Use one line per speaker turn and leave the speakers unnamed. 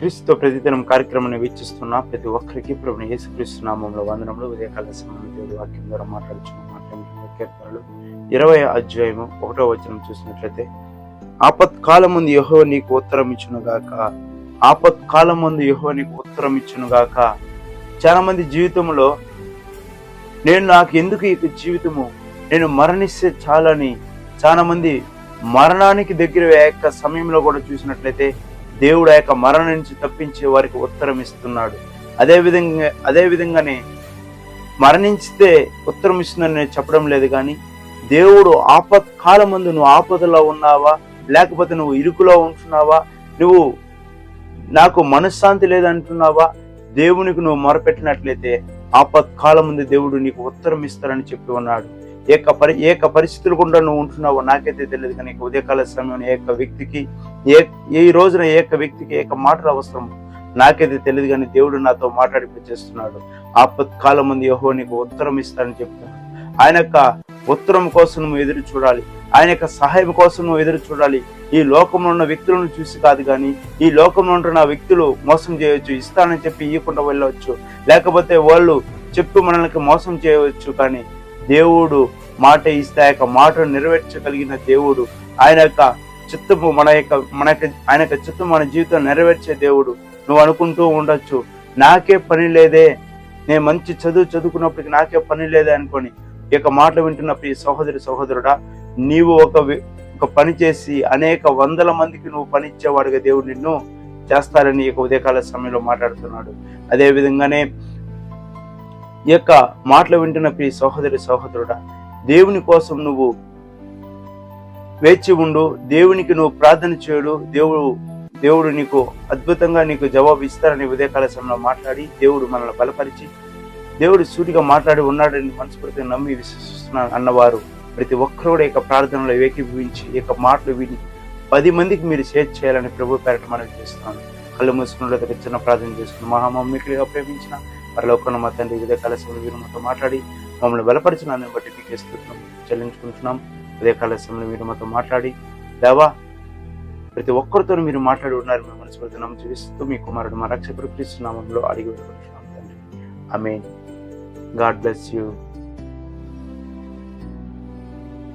క్రీస్తు ప్రతిదినం కార్యక్రమాన్ని వీక్షిస్తున్న ప్రతి ఒక్కరికి ప్రభుని యేసుక్రీస్తు నామంలో వందనములు ఉదయకాల సమయం దేవుడి వాక్యం ద్వారా మాట్లాడుచున్న. మాట్లాడుతున్న ఇరవై అధ్యాయము ఒకటో వచనం చూసినట్లయితే ఆపత్కాలం ముందు యహో నీకు ఉత్తరం ఇచ్చునుగాక ఆపత్కాలం ముందు యహో నీకు ఉత్తరం ఇచ్చునుగాక చాలా మంది జీవితంలో నేను నాకు ఎందుకు ఈ జీవితము? నేను మరణిస్తే చాలని. చాలా మంది మరణానికి దగ్గర యొక్క సమయంలో కూడా చూసినట్లయితే దేవుడు ఆ యొక్క మరణం నుంచి తప్పించే వారికి ఉత్తరం ఇస్తున్నాడు. అదేవిధంగా అదేవిధంగానే అదే విధంగానే మరణించితే ఉత్తరం ఇస్తుందని నేను చెప్పడం లేదు కానీ దేవుడు ఆపత్ కాలం ముందు నువ్వు ఆపదలో ఉన్నావా? లేకపోతే నువ్వు ఇరుకులో ఉంటున్నావా? నువ్వు నాకు మనశ్శాంతి లేదంటున్నావా? దేవునికి నువ్వు మొరపెట్టినట్లయితే ఆపత్కాలం ముందు దేవుడు నీకు ఉత్తరం ఇస్తారని చెప్పి ఉన్నాడు. ఏక పరి ఏక పరిస్థితులు కూడా నువ్వు ఉంటున్నావో నాకైతే తెలియదు కానీ ఉదయకాల సమయం ఏక వ్యక్తికి ఏ ఈ రోజున ఏక వ్యక్తికి ఏక మాటలు అవసరం? నాకైతే తెలియదు కానీ దేవుడు నాతో మాట్లాడిపించేస్తున్నాడు ఆపత్కాలం ముందు యహో నీకు ఉత్తరం ఇస్తానని చెప్తున్నాడు. ఆయన యొక్క ఉత్తరం కోసం నువ్వు ఎదురు చూడాలి. ఆయన యొక్క సహాయం కోసం నువ్వు ఎదురు చూడాలి. ఈ లోకంలో ఉన్న వ్యక్తులను చూసి కాదు కానీ ఈ లోకంలో ఉంటున్న వ్యక్తులు మోసం చేయవచ్చు ఇస్తానని చెప్పి ఇవ్వకుండా వెళ్ళవచ్చు. లేకపోతే వాళ్ళు చెప్పి మనల్ని మోసం చేయవచ్చు కానీ దేవుడు మాట ఇస్తే ఆ యొక్క మాటను నెరవేర్చగలిగిన దేవుడు. ఆయన యొక్క చిత్తము మన యొక్క మన యొక్క ఆయన యొక్క చిత్తం మన జీవితం నెరవేర్చే దేవుడు. నువ్వు అనుకుంటూ ఉండొచ్చు. నాకే పని లేదే. నేను మంచి చదువు చదువుకున్నప్పటికీ నాకే పని లేదే అనుకొని ఈ యొక్క మాటలు వింటున్న ఈ సహోదరి సహోదరుడా నీవు ఒక ఒక పని చేసి అనేక వందల మందికి నువ్వు పని ఇచ్చేవాడుగా దేవుడు నిన్ను చేస్తారని ఈ ఉదయకాల సమయంలో మాట్లాడుతున్నాడు. అదే విధంగానే ఈ యొక్క మాటలు వింటున్న ప్రియ సహోదరి సహోదరుడా దేవుని కోసం నువ్వు వేచి ఉండు. దేవునికి నువ్వు ప్రార్థన చేయడు. దేవుడు దేవుడు నీకు అద్భుతంగా నీకు జవాబు ఇస్తారని ఉదయకాల సమయంలో మాట్లాడి దేవుడు మనల్ని బలపరిచి దేవుడు సూటిగా మాట్లాడి ఉన్నాడని మనస్ఫూర్తిగా నమ్మి విశ్వసిస్తున్నాను అన్నవారు. ప్రతి ఒక్కరు కూడా యొక్క ప్రార్థనలో ఏకీభవించి ఈ యొక్క మాటలు విని పది మందికి మీరు షేర్ చేయాలని ప్రభు పేరట మనవి చేస్తున్నాను కళ్ళు మూసుకున్నట్లయితే చిన్న ప్రార్థన చేసుకుని మహామమ్మికిగా ప్రేమించిన పరలోకన్న మా తండ్రి వివిధ కళాశాల మీరు మాతో మాట్లాడి మమ్మల్ని బలపరిచిన దాన్ని బట్టి మీకు చెల్లించుకుంటున్నాం. ఉదయ సమయంలో మీరు మాతో మాట్లాడి దేవా ప్రతి ఒక్కరితో మీరు మాట్లాడి ఉన్నారు మేము మనస్ఫూర్తి నమ్ము చూపిస్తూ మీ కుమారుడు మా రక్షకుడు క్రీస్తు నామంలో అడిగి వేడుకుంటున్నాం తండ్రి. I mean God bless you.